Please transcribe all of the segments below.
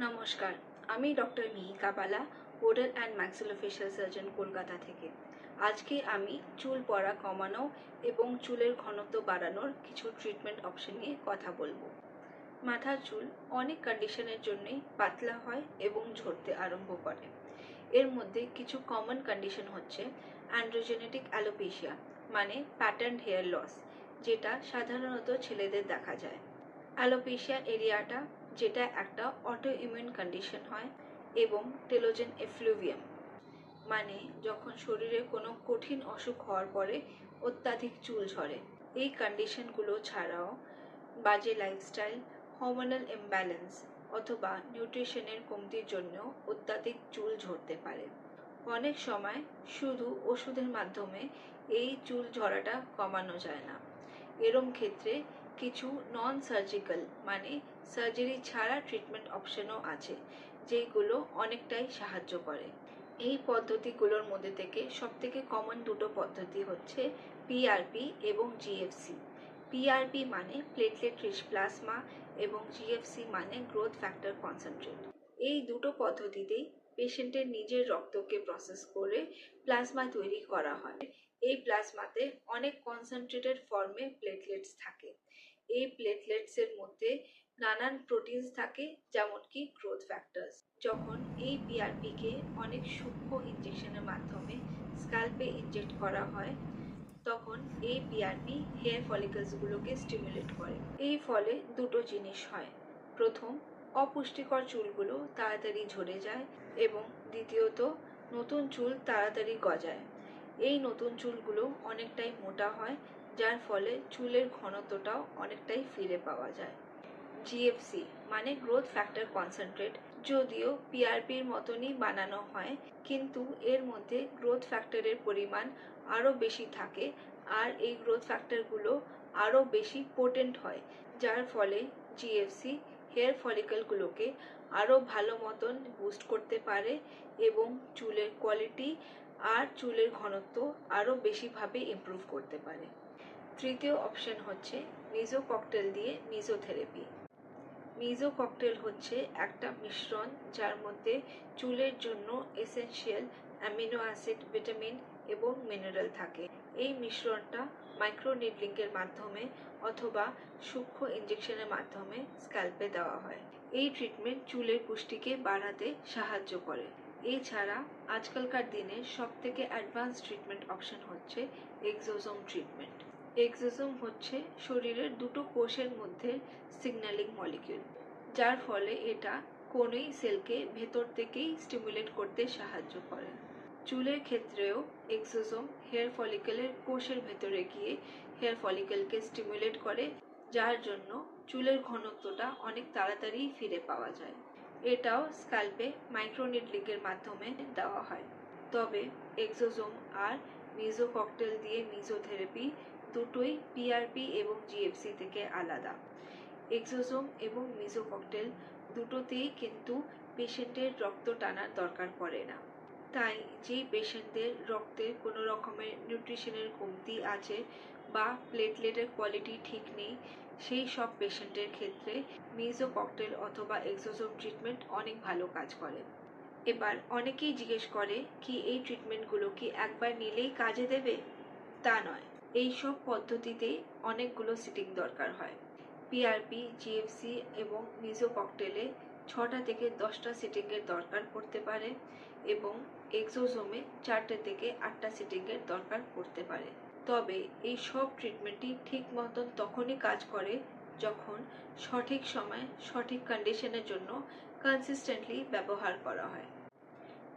নমস্কার, আমি doctor Mihika Bala oral and maxillofacial surgeon Kolkata থেকে। আজকে আমি চুল পড়া কমানো এবং চুলের ঘনত্ব বাড়ানোর কিছু ট্রিটমেন্ট অপশন নিয়ে কথা বলব। মাথার চুল অনেক কন্ডিশনের জন্যই পাতলা হয় এবং ঝরতে আরম্ভ করে। এর মধ্যে কিছু কমন কন্ডিশন হচ্ছে অ্যান্ড্রোজেনেটিক অ্যালোপেশিয়া মানে প্যাটার্ন হেয়ার লস যেটা সাধারণত ছেলেদের দেখা যায়। অ্যালোপেশিয়া এরিয়াটা যেটা একটা অটো ইমিউন কন্ডিশন হয় এবং টেলোজেন এফ্লুভিয়াম মানে যখন শরীরে কোনো কঠিন অসুখ হওয়ার পরে অত্যাধিক চুল ঝরে। এই কন্ডিশনগুলো ছাড়াও বাজে লাইফস্টাইল হরমোনাল ইমব্যালেন্স অথবা নিউট্রিশনের কমতির জন্য অত্যাধিক চুল ঝরতে পারে। অনেক সময় শুধু ওষুধের মাধ্যমে এই চুল ঝরাটা কমানো যায় না। এরম ক্ষেত্রে কিছু নন সার্জিক্যাল মানে সার্জারি ছাড়া ট্রিটমেন্ট অপশনও আছে, যেইগুলো অনেকটাই সাহায্য করে। এই পদ্ধতিগুলোর মধ্যে থেকে সবথেকে কমন দুটো পদ্ধতি হচ্ছে পিআরপি এবং জিএফসি পিআরপি মানে প্লেটলেট রিচ প্লাজমা এবং জিএফসি মানে গ্রোথ ফ্যাক্টর কনসেন্ট্রেট এই দুটো পদ্ধতিতেই পেশেন্টের নিজের রক্তকে প্রসেস করে প্লাজমা তৈরি করা হয়। এই প্লাজমাতে অনেক কনসেন্ট্রেটেড ফর্মে প্লেটলেটস থাকে। এই প্লেটলেটসের মধ্যে নানান প্রোটিনস থাকে, যেমন কি গ্রোথ ফ্যাক্টরস যখন এই পিআরপিকে অনেক সূক্ষ্ম ইঞ্জেকশনের মাধ্যমে স্কাল্পে ইনজেক্ট করা হয়, তখন এই পিআরপি হেয়ার ফলিকলসগুলোকে স্টিমুলেট করে। এই ফলে দুটো জিনিস হয়। প্রথম, অপুষ্টিকর চুলগুলো তাড়াতাড়ি ঝরে যায় এবং দ্বিতীয়ত, নতুন চুল তাড়াতাড়ি গজায়। এই নতুন চুলগুলো অনেকটাই মোটা হয় যার ফলে চুলের ঘনত্বটাও অনেকটাই ফিরে পাওয়া যায়। জিএফসি মানে গ্রোথ ফ্যাক্টর কনসেন্ট্রেট যদিও পিআরপির মতনই বানানো হয়, কিন্তু এর মধ্যে গ্রোথ ফ্যাক্টরের পরিমাণ আরও বেশি থাকে আর এই গ্রোথ ফ্যাক্টরগুলো আরও বেশি পোটেন্ট হয়, যার ফলে জিএফসি হেয়ার ফলিকলগুলোকে আরও ভালো মতন বুস্ট করতে পারে এবং চুলের কোয়ালিটি আর চুলের ঘনত্ব আরও বেশিভাবে ইমপ্রুভ করতে পারে। তৃতীয় অপশন হচ্ছে মিজো ককটেল দিয়ে মিজোথেরাপি মিজো ককটেল হচ্ছে একটা মিশ্রণ যার মধ্যে চুলের জন্য এসেনশিয়াল অ্যামিনো অ্যাসিড ভিটামিন এবং মিনারেল থাকে। এই মিশ্রণটা মাইক্রো নিডলিংয়ের মাধ্যমে অথবা সূক্ষ্ম ইঞ্জেকশনের মাধ্যমে স্ক্যাল্পে দেওয়া হয়। এই ট্রিটমেন্ট চুলের পুষ্টিকে বাড়াতে সাহায্য করে। এছাড়া আজকালকার দিনে সব থেকে অ্যাডভান্স ট্রিটমেন্ট অপশন হচ্ছে এক্সোজোম ট্রিটমেন্ট এক্সোজোম হচ্ছে শরীরের দুটো কোষের মধ্যে সিগন্যালিং মলিকিউল যার ফলে এটা কোনোই সেলকে ভেতর থেকেই স্টিমুলেট করতে সাহায্য করে। চুলের ক্ষেত্রেও এক্সোজোম হেয়ার ফলিকেলের কোষের ভেতরে গিয়ে হেয়ার ফলিকেলকে স্টিমুলেট করে, যার জন্য চুলের ঘনত্বটা অনেক তাড়াতাড়ি ফিরে পাওয়া যায়। এটাও স্কাল্পে মাইক্রোনিডলিংয়ের মাধ্যমে দেওয়া হয়। তবে এক্সোজোম আর মিজো ককটেল দিয়ে মিজোথেরাপি দুটোই পিআরপি এবং জিএফসি থেকে আলাদা। এক্সোজোম এবং মিজো ককটেল দুটোতেই কিন্তু পেশেন্টের রক্ত টানার দরকার পড়ে না। তাই যেই পেশেন্টদের রক্তে কোনো রকমের নিউট্রিশনের কমতি আছে বা প্লেটলেটের কোয়ালিটি ঠিক নেই, সেই সব পেশেন্টের ক্ষেত্রে মিজো ককটেল অথবা এক্সোজোম ট্রিটমেন্ট অনেক ভালো কাজ করে। এবার অনেকেই জিজ্ঞেস করে, কি এই ট্রিটমেন্টগুলো কি একবার নিলেই কাজে দেবে? তা নয়। এই সব পদ্ধতিতে অনেকগুলো সিটিং দরকার হয়। পিআরপি জিএফসি এবং মিজো ককটেলে ছটা থেকে দশটা সিটিংয়ের দরকার পড়তে পারে এবং এক্সোজোমে চারটে থেকে আটটা সিটিংয়ের দরকার পড়তে পারে। তবে এই সব ট্রিটমেন্টই ঠিক মতন তখনই কাজ করে যখন সঠিক সময় সঠিক কন্ডিশনের জন্য কনসিস্টেন্টলি ব্যবহার করা হয়।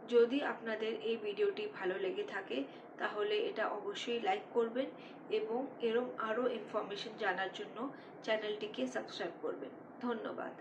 যদি আপনাদের এই ভিডিওটি ভালো লেগে থাকে, তাহলে এটা অবশ্যই লাইক করবেন এবং এরম আরও ইনফরমেশন জানার জন্য চ্যানেলটিকে সাবস্ক্রাইব করবেন। ধন্যবাদ।